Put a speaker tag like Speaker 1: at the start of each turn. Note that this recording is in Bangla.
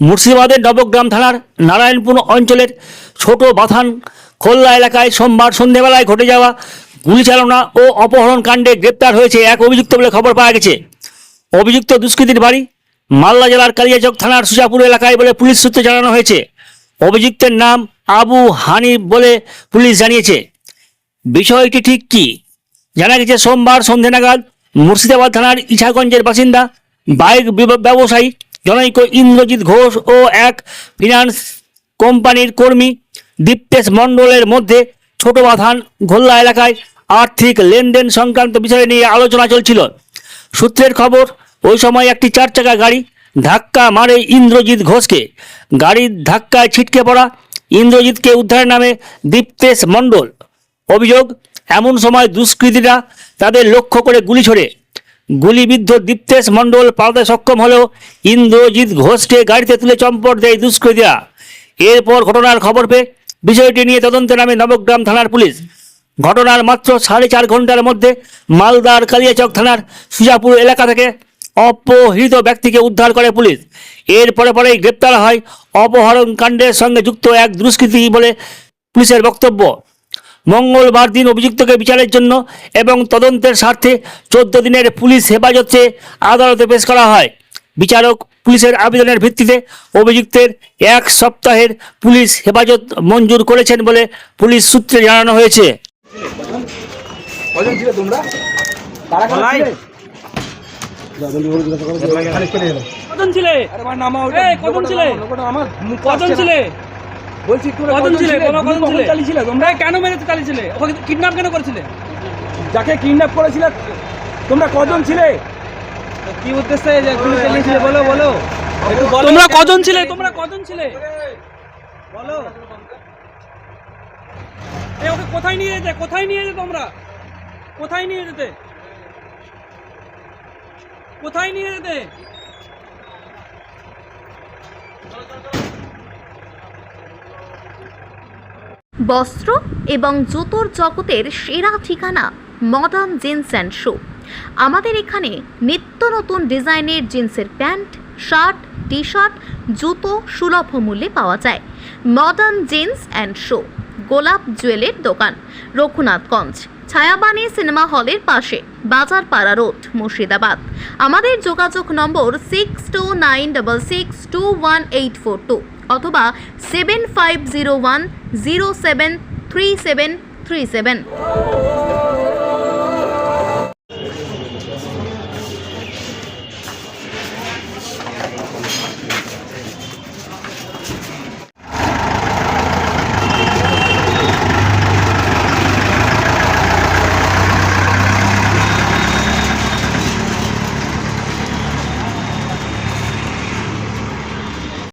Speaker 1: মুর্শিদাবাদের নবগ্রাম থানার নারায়ণপুর অঞ্চলের ছোট বাথান খোল্লা এলাকায় সোমবার সন্ধেবেলায় ঘটে যাওয়া গুলিচালনা ও অপহরণ কাণ্ডে গ্রেপ্তার হয়েছে এক অভিযুক্ত বলে খবর পাওয়া গেছে। অভিযুক্ত দুষ্কৃতীর বাড়ি মালদা জেলার কালিয়াচক থানার সুজাপুর এলাকায় বলে পুলিশ সূত্রে জানানো হয়েছে। অভিযুক্তের নাম আবু হানি বলে পুলিশ জানিয়েছে। বিষয়টি ঠিক কি? জানা গেছে, সোমবার সন্ধে নাগাদ মুর্শিদাবাদ থানার ইছাগঞ্জের বাসিন্দা, বাইক ব্যবসায়ী জনৈক ইন্দ্রজিৎ ঘোষ ও এক ফিনান্স কোম্পানির কর্মী দীপ্তেশ মণ্ডলের মধ্যে ছোট বাথান ঘোল্লা এলাকায় আর্থিক লেনদেন সংক্রান্ত বিষয় নিয়ে আলোচনা চলছিল। সূত্রের খবর, ওই সময় একটি চার চাকা গাড়ি ধাক্কা মারে ইন্দ্রজিৎ ঘোষকে। গাড়ির ধাক্কায় ছিটকে পড়া ইন্দ্রজিৎকে উদ্ধারের নামে দীপ্তেশ মণ্ডল। অভিযোগ, এমন সময় দুষ্কৃতীরা তাদের লক্ষ্য করে গুলি ছোড়ে। গুলিবিদ্ধ দীপ্তেশ মণ্ডল পালাতে সক্ষম হলেও ইন্দ্রজিৎ ঘোষকে গাড়িতে তুলে চম্পট দেয় দুষ্কৃতীরা। এরপর ঘটনার খবর পেয়ে বিষয়টি নিয়ে তদন্তে নামে নবগ্রাম থানার পুলিশ। ঘটনার মাত্র সাড়ে চার ঘণ্টার মধ্যে মালদার কালিয়াচক থানার সুজাপুর এলাকা থেকে অপহৃত ব্যক্তিকে উদ্ধার করে পুলিশ। এর পরে পরেই গ্রেপ্তার হয় অপহরণ কাণ্ডের সঙ্গে যুক্ত এক দুষ্কৃতি বলে পুলিশের বক্তব্য। মঙ্গলবার দিন অভিযুক্তকে বিচারের জন্য এবং তদন্তের স্বার্থে চোদ্দ দিনের পুলিশ হেফাজতে আদালতে পেশ করা হয়। বিচারক পুলিশের আবেদনের ভিত্তিতে অভিযুক্তের এক সপ্তাহের পুলিশ হেফাজত মঞ্জুর করেছেন বলে পুলিশ সূত্রে জানানো হয়েছে।
Speaker 2: কজন ছিলে
Speaker 3: কজন ছিলে?
Speaker 2: আমার বলছি
Speaker 3: কজন ছিলে?
Speaker 2: গুলি
Speaker 3: ছিলে?
Speaker 2: চালিয়েছিলে?
Speaker 3: তোমরা কেন মেরে চালিয়েছিলে? ওকে কিডন্যাপ কেন করেছিলে?
Speaker 2: যাকে কিডন্যাপ করেছিলে তোমরা কজন ছিলে?
Speaker 3: কি উদ্দেশ্যে যে গুলি চালিয়েছিলে? বলো বলো। তোমরা কজন ছিলে? তোমরা কজন ছিলে? বলো। এই ওকে কোথায় নিয়ে যেতে? কোথায় নিয়ে যেতে তোমরা? কোথায় নিয়ে যেতে? কোথায় নিয়ে যেতে?
Speaker 4: বস্ত্র এবং জুতোর জগতের সেরা ঠিকানা মডার্ন জিন্স অ্যান্ড শু আমাদের এখানে নিত্য নতুন ডিজাইনের জিন্সের প্যান্ট, শার্ট টি শার্ট জুতো সুলভ মূল্যে পাওয়া যায়। মডার্ন জিন্স অ্যান্ড শু গোলাপ জুয়েলের দোকান, রঘুনাথগঞ্জ। ছায়াবাণী সিনেমা হলের পাশে বাজার পাড়া রোড, মুর্শিদাবাদ। আমাদের যোগাযোগ number six two nine double six two one eight four two অথবা seven five zero one zero seven three seven three seven.